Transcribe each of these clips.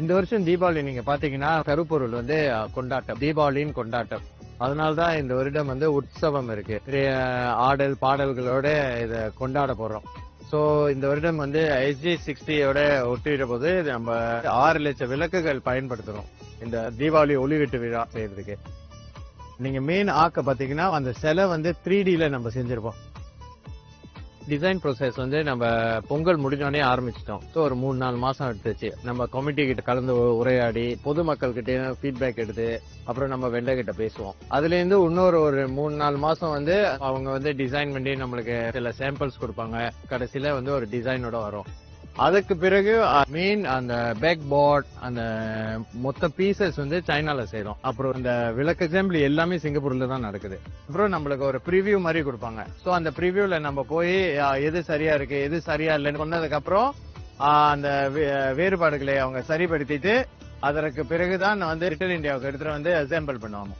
இந்த வருஷம் தீபாவளி நீங்க பாத்தீங்கன்னா கருப்பொருள் வந்து கொண்டாட்டம். தீபாவளின்னு கொண்டாட்டம். அதனால்தான் இந்த வருடம் வந்து உற்சவம் இருக்கு. ஆடல் பாடல்களோட இத கொண்டாட போறோம். சோ இந்த வருடம் வந்து எஸ்ஜி சிக்ஸ்டியோட ஒட்டிட போது நம்ம ஆறு லட்சம் விளக்குகள் பயன்படுத்துறோம். இந்த தீபாவளி ஒளிவீட்டு விழா செய்யறதுக்கு. நீங்க மெயின் ஆக்க பாத்தீங்கன்னா அந்த சிலை வந்து த்ரீ டில நம்ம செஞ்சிருப்போம். டிசைன் ப்ரோசஸ் வந்து நம்ம பொங்கல் முடிஞ்சோடனே ஆரம்பிச்சிட்டோம். ஸோ ஒரு மூணு நாலு மாசம் எடுத்துச்சு. நம்ம கமிட்டி கிட்ட கலந்து உரையாடி பொதுமக்கள் கிட்ட ஃபீட்பேக் எடுத்து அப்புறம் நம்ம வெண்டை கிட்ட பேசுவோம். அதுலேருந்து இன்னொரு ஒரு மூணு நாலு மாசம் வந்து அவங்க வந்து டிசைன் பண்ணி நம்மளுக்கு சில சாம்பிள்ஸ் கொடுப்பாங்க. கடைசியில வந்து ஒரு டிசைனோட வரும். அதுக்கு பிறகு மீன் அந்த பேக் போர்ட் அந்த மொத்த பீசஸ் வந்து சைனால செய்யறோம் அப்புறம் இந்த விளக்கு அசம்பிளி எல்லாமே சிங்கப்பூர்ல தான் நடக்குது. அப்புறம் நம்மளுக்கு ஒரு ப்ரிவியூ மாதிரி கொடுப்பாங்க. சோ அந்த ப்ரிவியூல நம்ம போய் எது சரியா இருக்கு எது சரியா இல்லைன்னு சொன்னதுக்கு அப்புறம் அந்த வே- வேறுபாடுகளை அவங்க சரிப்படுத்திட்டு அதற்கு பிறகுதான் வந்து ரிட்டர்ன் இந்தியாவுக்கு எடுத்துட்டு வந்து அசம்பிள் பண்ணுவாங்க.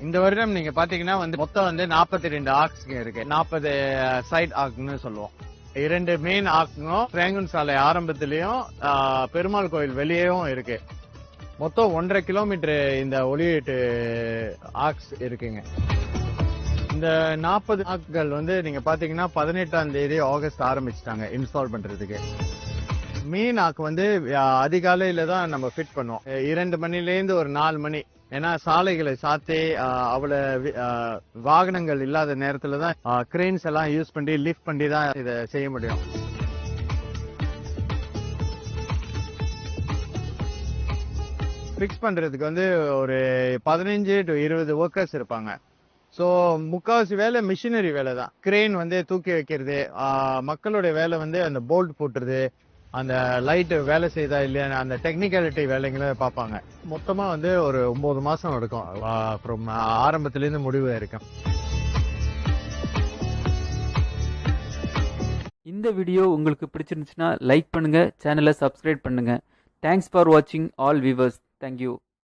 இந்த வருடம் நீங்க பாத்தீங்கன்னா வந்து மொத்தம் வந்து 42 ரெண்டு ஆர்க்ஸ் இருக்கு. நாற்பது சைட் ஆக்னு சொல்லுவோம். இரண்டு மெயின் ஆர்க்கும் ரேங்குன் சாலை ஆரம்பத்திலையும் பெருமாள் கோயில் வெளியேயும் இருக்கு. மொத்தம் ஒன்றரை கிலோமீட்டர் இந்த ஒளியீட்டு ஆக்ஸ் இருக்குங்க. இந்த நாற்பது ஆக்குகள் வந்து நீங்க பாத்தீங்கன்னா பதினெட்டாம் தேதி ஆகஸ்ட் ஆரம்பிச்சிட்டாங்க இன்ஸ்டால் பண்றதுக்கு. மீன் வந்து அதிகாலையில தான் நம்ம ஃபிட் பண்ணுவோம். இரண்டு மணில இருந்து ஒரு நாலு மணி. ஏன்னா சாலைகளை சாத்தி அவ்வளோ அவ்வளவு வாகனங்கள் இல்லாத நேரத்துல தான் கிரெயின்ஸ் எல்லாம் யூஸ் பண்ணி லிஃப்ட் பண்ணி தான் இதை செய்ய முடியும். ஃபிக்ஸ் பண்றதுக்கு வந்து ஒரு பதினஞ்சு டு இருபது ஒர்க்கர்ஸ் இருப்பாங்க. ஸோ முக்காவாசி வேலை மிஷினரி வேலை தான். கிரெயின் வந்து தூக்கி வைக்கிறது மக்களுடைய வேலை வந்து அந்த போல்ட் போட்டுறது அந்த லைட் வேலை செய்தா இல்லையா அந்த டெக்னிக்காலிட்டி வேலைங்களை பார்ப்பாங்க. மொத்தமா வந்து ஒரு ஒன்பது மாசம் எடுக்கும். அப்புறம் ஆரம்பத்துலேருந்து முடிவு இருக்கும் இந்த வீடியோ உங்களுக்கு பிடிச்சிருந்துச்சுன்னா லைக் பண்ணுங்க சேனலை சப்ஸ்கிரைப் பண்ணுங்க. தேங்க்ஸ் ஃபார் வாட்சிங் ஆல் வியூவர்ஸ் தேங்க்யூ